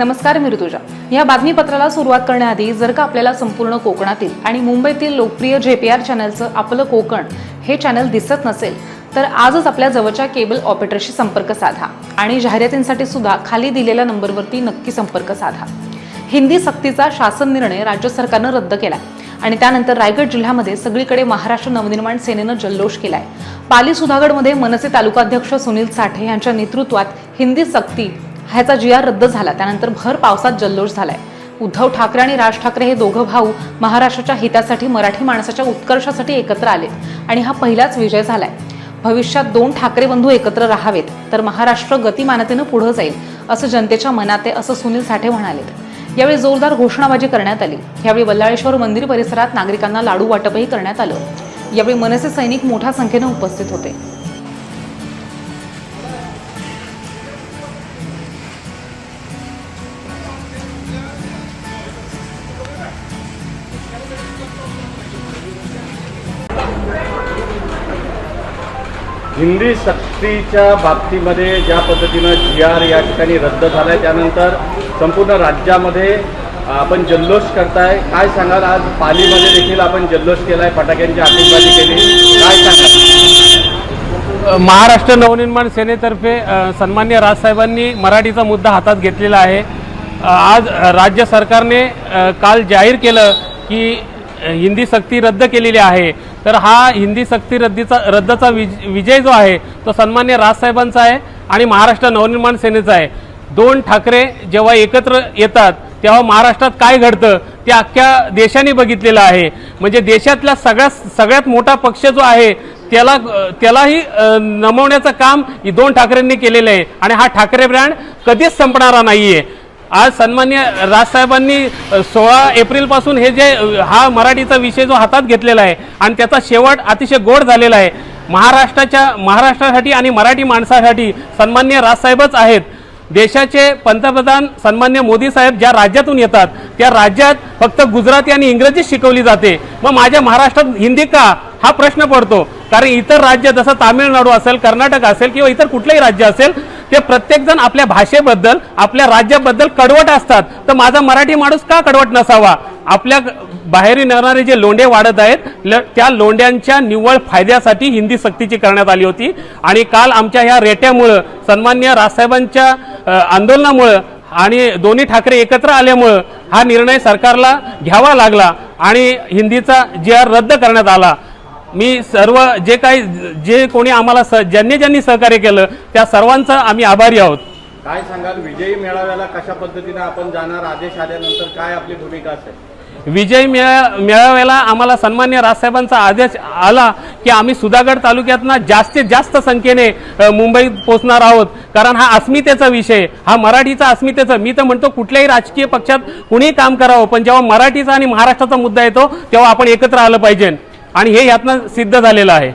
नमस्कार मी ऋतुजा. या बातमीपत्राला सुरुवात करण्याआधी जर का आपल्याला संपूर्ण कोकणातील आणि मुंबईतील लोकप्रिय जे पी आर चॅनलचं आपलं कोकण हे चॅनल दिसत नसेल तर आजच आपल्या जवळच्या केबल ऑपरेटरशी संपर्क साधा आणि जाहिरातींसाठी सुद्धा खाली दिलेल्या नंबरवरती नक्की संपर्क साधा. हिंदी सक्तीचा शासन निर्णय राज्य सरकारनं रद्द केला आणि त्यानंतर रायगड जिल्ह्यामध्ये सगळीकडे महाराष्ट्र नवनिर्माण सेनेनं जल्लोष केलाय. पाली सुधागडमध्ये मनसे तालुकाध्यक्ष सुनील साठे यांच्या नेतृत्वात हिंदी सक्ती ह्याचा जी आर रद्द झाला. त्यानंतर भर पावसात जल्लोष झालाय. उद्धव ठाकरे आणि राज ठाकरे हे दोघं भाऊ महाराष्ट्राच्या हितासाठी मराठी माणसाच्या उत्कर्षासाठी एकत्र आले आणि हा पहिलाच विजय झालाय. भविष्यात दोन ठाकरे बंधू एकत्र राहावेत तर महाराष्ट्र गतिमानतेनं पुढे जाईल असं जनतेच्या मनात आहे असं सुनील साठे म्हणालेत. यावेळी जोरदार घोषणाबाजी करण्यात आली. यावेळी बल्लाळेश्वर मंदिर परिसरात नागरिकांना लाडू वाटपही करण्यात आलं. यावेळी मनसे सैनिक मोठ्या संख्येनं उपस्थित होते. हिंदी सक्तीच्या बाबतीमध्ये ज्या पद्धतीनं जी आर या ठिकाणी रद्द झाला आहे त्यानंतर संपूर्ण राज्यामध्ये आपण जल्लोष करताय. काय सांगाल? आज पालीमध्ये देखील आपण जल्लोष केला आहे फटाक्यांची आतिषबाजी केली. काय सांगाल? महाराष्ट्र नवनिर्माण सेनेतर्फे सन्मान्य राजसाहेबांनी मराठीचा मुद्दा हातात घेतलेला आहे. आज राज्य सरकारने काल जाहीर केलं की हिंदी सक्ती रद्द केलेली आहे. तर हा हिंदी सक्ती रद्दीचा रद्दचा विज विजय जो आहे तो सन्मान्य राजसाहेबांचा आहे आणि महाराष्ट्र नवनिर्माण सेनेचा आहे. दोन ठाकरे जेव्हा एकत्र येतात तेव्हा महाराष्ट्रात काय घडतं ते अख्ख्या देशाने बघितलेलं आहे. म्हणजे देशातला सगळ्यात सगळ्यात मोठा पक्ष जो आहे त्याला त्यालाही नमवण्याचं काम ही दोन ठाकरेंनी केलेलं आहे. आणि हा ठाकरे ब्रँड कधीच संपणारा नाही आहे आज सन्मान्य राजसाहेबांनी सोळा एप्रिलपासून हे जे हा मराठीचा विषय जो हातात घेतलेला आहे आणि त्याचा शेवट अतिशय गोड झालेला आहे महाराष्ट्राच्या महाराष्ट्रासाठी आणि मराठी माणसासाठी सन्मान्य राजसाहेबच आहेत. देशाचे पंतप्रधान सन्मान्य मोदी साहेब ज्या राज्यातून येतात त्या राज्यात फक्त गुजराती आणि इंग्रजी शिकवली जाते. मग माझ्या महाराष्ट्रात हिंदी का? हा प्रश्न पडतो. कारण इतर राज्य जसं तामिळनाडू असेल कर्नाटक असेल किंवा इतर कुठलंही राज्य असेल ते प्रत्येकजण आपल्या भाषेबद्दल आपल्या राज्याबद्दल कडवट असतात. तर माझा मराठी माणूस का कडवट नसावा? आपल्या बाहेरून येणारे जे लोंढे वाढत आहेत ल- त्या लोंढ्यांच्या निव्वळ फायद्यासाठी हिंदी सक्तीची करण्यात आली होती. आणि काल आमच्या ह्या रेट्यामुळं सन्मान्य राजसाहेबांच्या आंदोलनामुळं आणि दोन्ही ठाकरे एकत्र आल्यामुळं हा निर्णय सरकारला घ्यावा लागला आणि हिंदीचा जी आर रद्द करण्यात आला. मी सर्व जे काही जे कोणी आम्हाला स ज्यांनी ज्यांनी सहकार्य केलं त्या सर्वांचा आम्ही आभारी आहोत. काय सांगाल? विजयी मेळाव्याला कशा पद्धतीनं आपण जाणार? आदेश आल्यानंतर काय आपली भूमिका असेल? विजय मेळा मेळाव्याला आम्हाला सन्मान्य राजसाहेबांचा आदेश आला की आम्ही सुधागड तालुक्यातना जास्तीत जास्त संख्येने मुंबईत पोहोचणार आहोत. कारण हा अस्मितेचा विषय हा मराठीचा अस्मितेचा मी तर म्हणतो कुठल्याही राजकीय पक्षात कुणीही काम करावं पण जेव्हा मराठीचा आणि महाराष्ट्राचा मुद्दा येतो तेव्हा आपण एकत्र आलं पाहिजे. आणि हे यातनं सिद्ध झालेलं आहे.